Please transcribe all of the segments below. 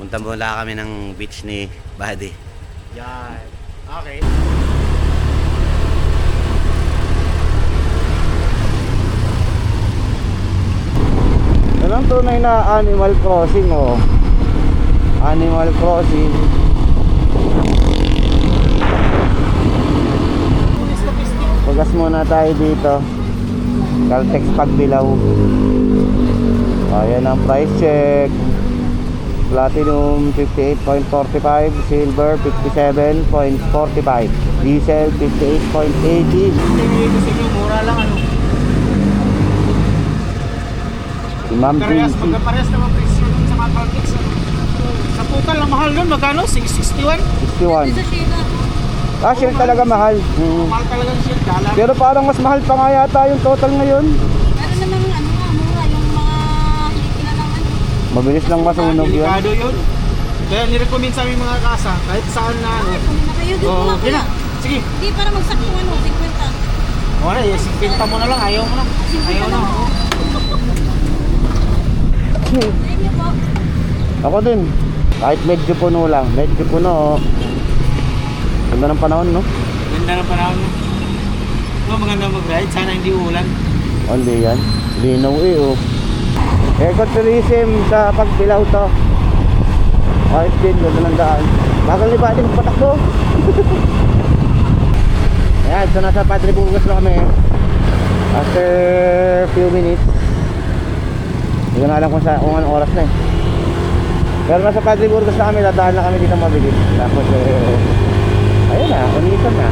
Punta muna kami ng beach ni Buddy. Yan. Okay. Yan ang tunay na Animal Crossing oh. Animal Crossing. Pagas muna tayo dito. Caltex Pagbilaw. Ayan ang price check. Platinum 58.45, Silver 57.45, Diesel 58.80. Tingin ko sa inyo, mura lang ano. Si Ma'am Parehas, Pinky, magkaparehas naman presyo dun sa mga Caltex. Ano. Sa total lang mahal nun, magkano? 661? 61. Ah, share talaga mahal. Mm. Mahal talaga siya. Dalang. Pero parang mas mahal pa nga yata yung total ngayon. Meron namang ano nga, mura yung mga hilikina ng ano. Mabilis lang masunog yun. Delikado yun. Kaya nirecommend sa aming mga kasa, kahit saan na ano. Ay, kung nakayo dito Oo, na yun na. Sige. Hindi, para magsakto ano, 50. Wala, eh, 50 mo na lang. Ayaw mo na. Ayaw na. oo. Ayun niyo po. Ako din. Kahit medyo puno lang. Medyo puno. oh. Ganda ng panahon, no? Ganda ng panahon mo. Oh, maganda mag-ride. Sana hindi ulan. Hindi yan. Linaw eh, oh. Ecotourism sa pagbilaw to. Ayos din, ganda ng daan. Bagal ni Buddy magpatakbo. Ayan, so nasa Padre Burgos na kami. After few minutes. Hindi ko na alam kung, sa, kung anong oras na eh. Pero nasa Padre Burgos na kami, dadaan na kami dito mabilis. Tapos eh, ayun na, unisan na.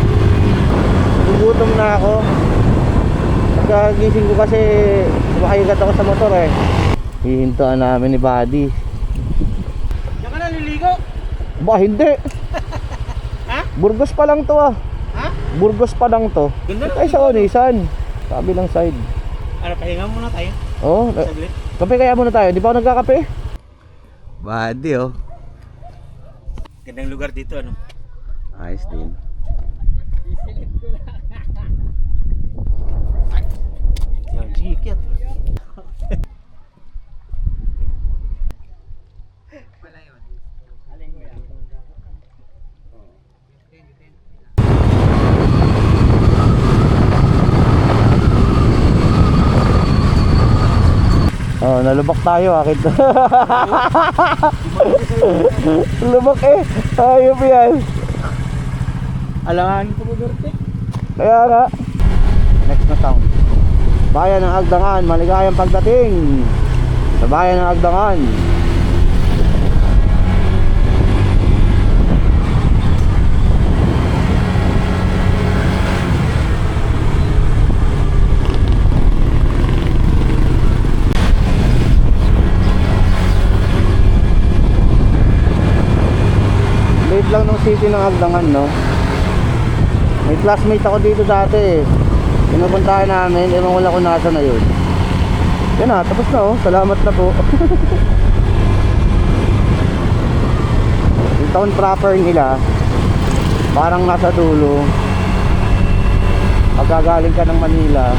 Nagugutom na ako. Pagkagising ko kasi makahigat ako sa motor eh. Hihintuan namin ni Buddy. Diyan ka na liligo. Ba, hindi. Ha? Burgos pa lang to ah. Ha? Burgos pa lang to. Ganda sa Onisan. Sabi lang side. Ano, pahinga muna tayo. Oh, eh, Saglit. kape kaya muna tayo. Di pa ako nagkakape? Buddy oh. Gandang lugar dito, ano? Ayos din. Yan, sige, kiat. Oh, nalubak tayo akit. Lubak eh. Ayop yan. Alangan ko Duterte. Kaya nga. Next na town. Bayan ng Agdangan, maligayang pagdating. Sa bayan ng Agdangan. Lang ng city ng Agdangan, no? May classmate ako dito dati eh. Pinupuntahan namin, ewan ko lang kung nasa na yun. Yan na, tapos na oh. Salamat na po. Yung town proper nila, parang nasa dulo. Pagkagaling ka ng Manila,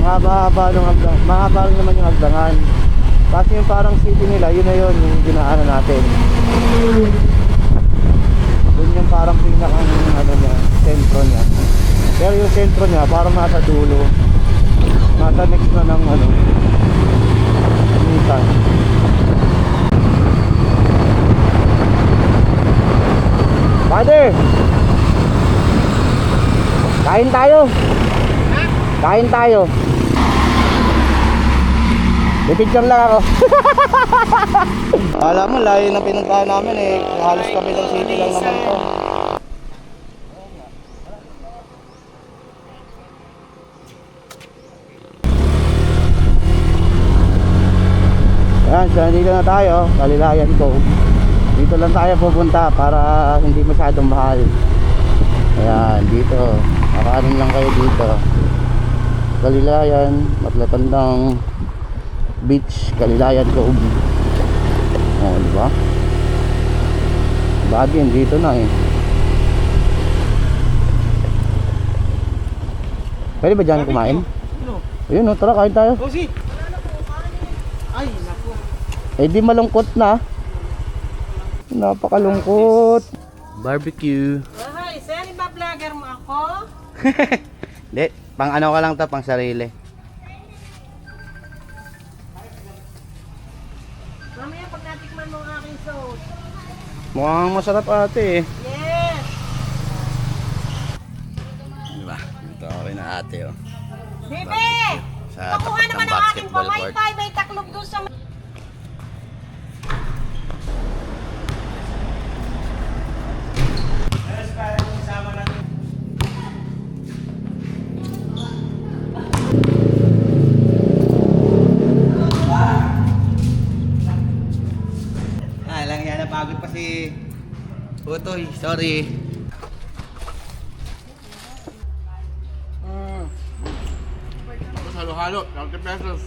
ang haba-haba ng hagdan, mahaba naman yung hagdangan. Kasi yung parang city nila, yun na yun, yung dinaanan natin. Doon yung parang pinakang ano niya, sentro niya. Pero yung sentro niya parang nasa dulo. Nasa next na ng ano. Nissan. Father! Kain tayo! Kain tayo! Pipicture lang ako. Alam mo, layo na pinuntahan namin eh. Halos kabilang city lang naman to. Ayan, so dito na tayo, Kalilayan ko. Dito lang tayo pupunta para hindi masyadong mahal. Ayan, dito. Nakaanin lang kayo dito. Kalilayan, Matlatandang Beach, Kalilayan Cove. Oh, di ba? Bagay, dito na eh. Pwede ba dyan kumain? Ano? Ayun, oh, tara kain tayo. Rosie! Ay, naku. Eh di malungkot na. Napakalungkot. Barbecue. Ay, sir, iba vlogger mo ako? Hindi, pang ano ka lang to, pang sarili. Mamaya pag natikman mo ang aking sauce. Mukhang masarap ate eh. Yes! Diba? Ito okay na ate oh. Bebe! Sa Pakuha tapat naman ng ang aking basketball court. pa-wifi. May taklog doon sa... Utoy. Sorry. Halo-halo, 30 pesos.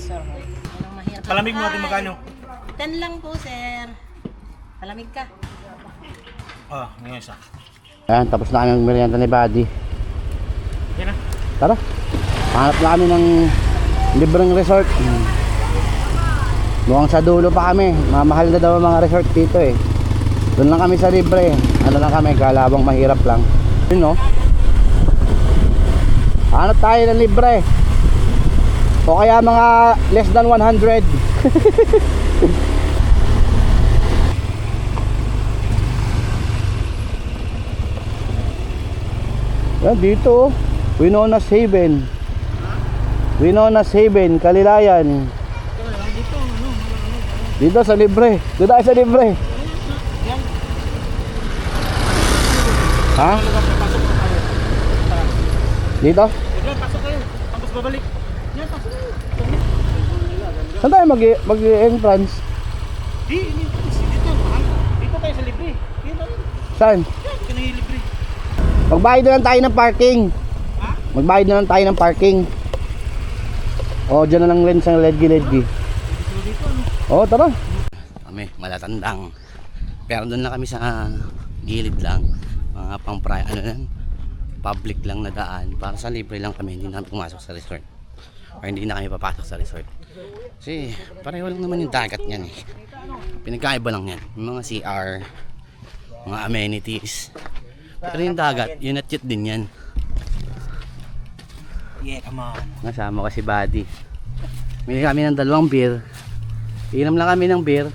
Sir, walang mahirap. Palamig mo natin magkano? 10 lang po, sir. Palamig ka. Ah, ngayon isa. Ayan, tapos na kami ang merienda ni Buddy. Yan na. Tara. Hanap na kami ng libreng resort. Mukhang sa dulo pa kami. Mamahal na daw ang mga resort dito eh. Doon lang kami sa libre. Ano lang kami, kalabang mahirap lang. Yun no? Hanap tayo ng libre. O kaya mga less than 100. Yan dito. oh. Winona's Haven. Winona's Haven, Kalilayan. Dito sa libre. Dito tayo sa libre. Ha? Dito? Sige, pasok kayo. Tapos babalik. Yan, pasok kayo. Saan tayo mag, mag entrance? Di, ini, dito. mahal. Dito tayo sa libre. Na rin. Saan? Yan, kinahilibre. Magbayad na lang tayo ng parking. Magbayad na lang tayo ng parking. O, dyan na lang rin sa ledgi-ledgi. O, tara. Kami, malatandang. Pero doon lang kami sa gilid lang. Mga pang pri ano lang, public lang na daan. Para sa libre lang kami, hindi na kami pumasok sa resort. O hindi na kami papasok sa resort. Kasi pareho lang naman yung dagat niyan eh. Pinagkaiba lang yan. Yung mga CR, mga amenities. Pero yung dagat, yun at yun din yan. Yeah, come on. Nasama ko si Buddy. Bili kami ng dalawang beer. Inom lang kami ng beer.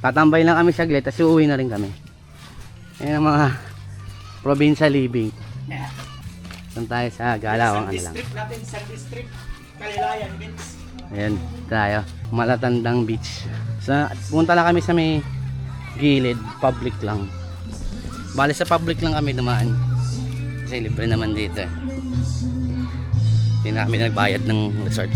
Tatambay lang kami saglit, tapos uuwi na rin kami. Yan ang mga probinsya living. Doon tayo sa Galawang ano lang. District natin, sa district. Kalilayan, Vince. Ayan tayo. Malatandang beach. Sa, punta lang kami sa may gilid, public lang. Bale sa public lang kami dumaan. Kasi libre naman dito eh. Hindi na kami nagbayad ng resort.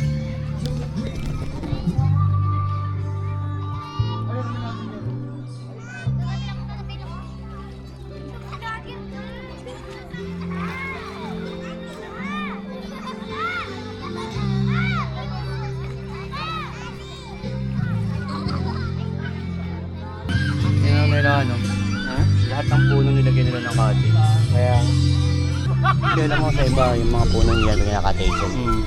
Lahat ng puno nilagyan nila ng cottage. Kaya, Kaya alam mo sa iba, yung mga puno nila ng cottage. hmm.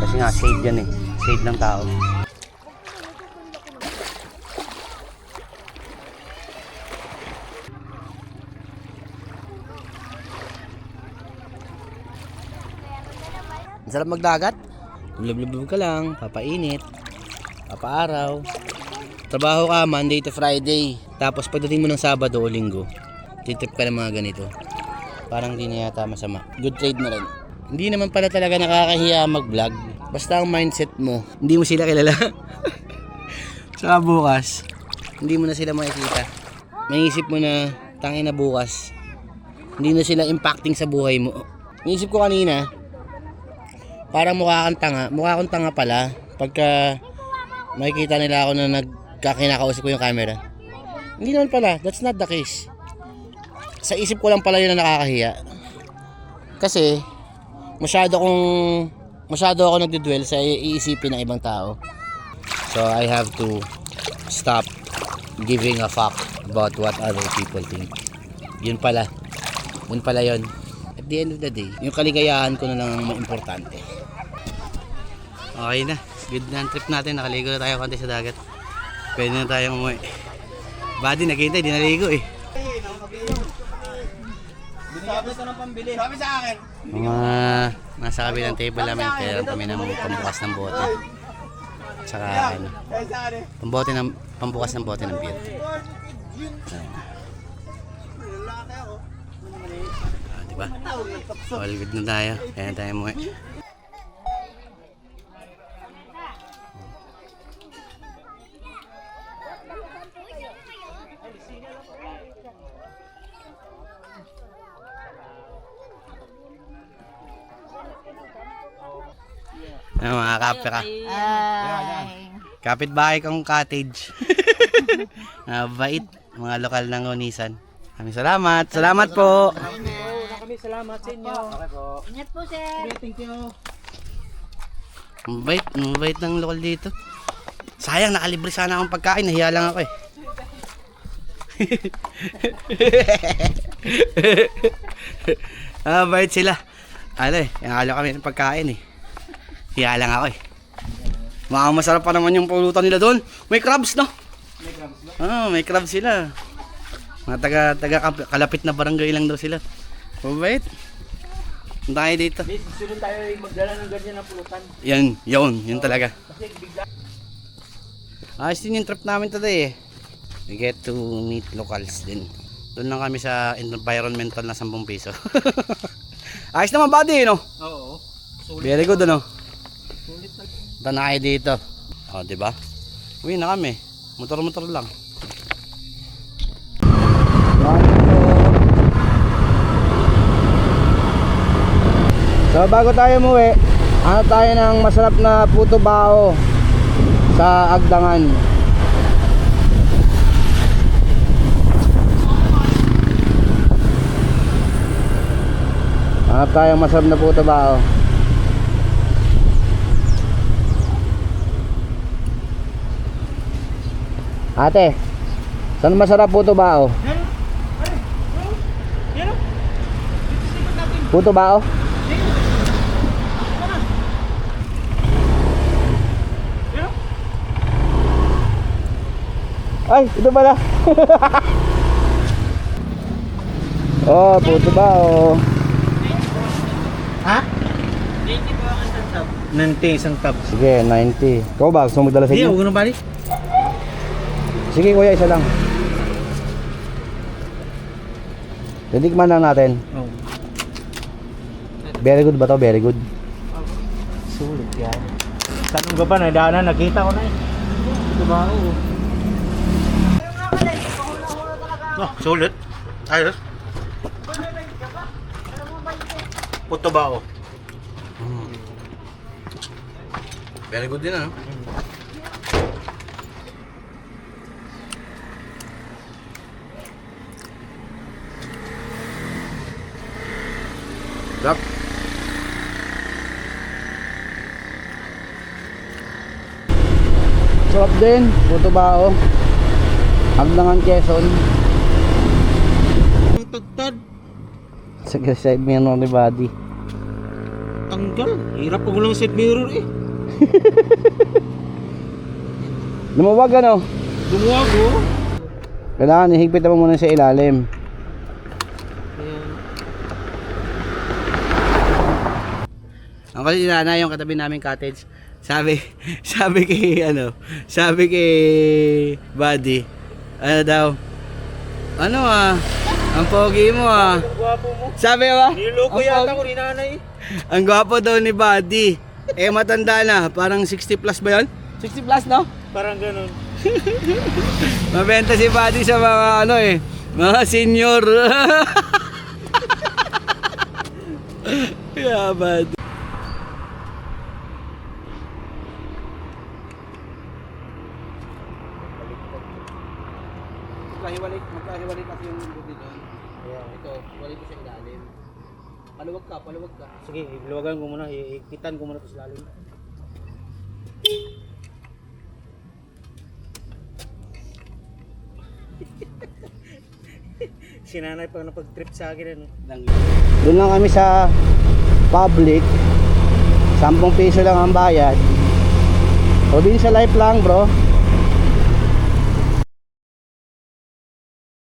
Kasi nga, shade yan eh. Shade ng tao. Sarap magdagat. Lublub ka lang, papainit, papaaraw. Trabaho ka Monday to Friday. Tapos pagdating mo ng Sabado o Linggo, titrip ka ng mga ganito. Parang di na yata masama. Good trade na rin. Hindi naman pala talaga nakakahiya mag-vlog. Basta ang mindset mo, hindi mo sila kilala. Saka bukas, hindi mo na sila makikita. Maisip mo na, tangin na bukas, hindi na sila impacting sa buhay mo. Naisip ko kanina, parang mukha kang tanga, mukha akong tanga pala pagka makikita nila ako na nagkakinakausap ko yung camera. Hindi naman pala, that's not the case. Sa isip ko lang pala yun na nakakahiya. Kasi, masyado kong masyado ako nagdudwell sa iisipin ng ibang tao. So I have to stop giving a fuck about what other people think. Yun pala. Yun pala yun. At the end of the day, yung kaligayahan ko na lang ang importante. Okay na. Good na trip natin. Nakaligo na tayo konti sa dagat. Pwede na tayong umuwi. Buddy, naghihintay, di naligo eh. Sabi sa akin. Mga nasa kabilang table namin, kaya kami ng pambukas ng bote. Tsaka ano, Sabi sa akin. pambote ng, pambukas ng bote ng beer. Ah, di ba? All good na tayo. Kaya tayo umuwi. Ano, mga kape ka. Kapit-bahay kong cottage. Ah, bait. Mga lokal ng Unisan. Maraming salamat. Salamat po. kami salamat sa inyo. Ingat po, sir. Thank you. Mabait. Mabait ng lokal dito. Sayang, nakalibre sana akong pagkain. Nahiya lang ako eh. ah, bait sila. Ano eh, nakalo kami ng pagkain eh. Hiya lang ako eh. Mga masarap pa naman yung pulutan nila doon. May crabs, no? May crabs ba? Ah, may crabs sila. Mga taga, taga kalapit na barangay lang daw sila. Mabait. Ang tayo dito. Sunod tayo ay magdala ng ganyan na pulutan. Yan, yun, yun talaga. Ayos din yung trip namin today eh. We get to meet locals din. Doon lang kami sa environmental na 10 piso. Ayos naman buddy, no? Oo. Very good, ano? Kayo dito. O, oh, di ba? Uwi na kami. Motor-motor lang. So bago tayo umuwi, ano tayo ng masarap na puto bao sa Agdangan. Hanap tayong masarap na puto bao. Ate, saan masarap puto bao? Puto bao? Ay, ito pala. oh, puto bao. Ha? 90 po ang isang tab. 90 isang tab. Sige, 90. Ikaw ba? Gusto mo magdala sa Hindi, inyo? huwag na balik. Sige kuya, isa lang. Titikman lang natin. Oo. Very good ba to? Very good. Sulit yan. Tanong ka pa, nadaanan, nakita ko na eh. Ito ba? Oo. Oh, sulit. Ayos. Puto ba oh? Very good din, ano? Sarap. Sarap din. Puto bao. Agdangan Quezon. Ang tagtad. Sige, side mirror ni body. Tanggal. Hirap pag walang set mirror eh. Lumuwag ano? Lumuwag oh. Kailangan ihigpit mo muna sa ilalim. Ang kasi na yung katabi namin cottage. Sabi, sabi kay ano, sabi kay Buddy, ano daw, ano ah, ang pogi mo ah. Gwapo mo. Sabi ba? Niloko yata ko ni nanay. Ang gwapo daw ni Buddy. Eh matanda na, parang 60 plus ba yun? 60 plus no? Parang ganun. Mabenta si Buddy sa mga ano eh, mga senior. yeah, Buddy. Magkahiwalay, magkahiwalay kasi yung buti doon. Hiwalay ko sa ilalim. Paluwag ka, paluwag ka. Sige, iluwagan ko muna. Ikitan ko muna ito sa lalim. si nanay pa napag-trip sa akin ano. Doon lang kami sa public. 10 piso lang ang bayad. O din sa life lang bro.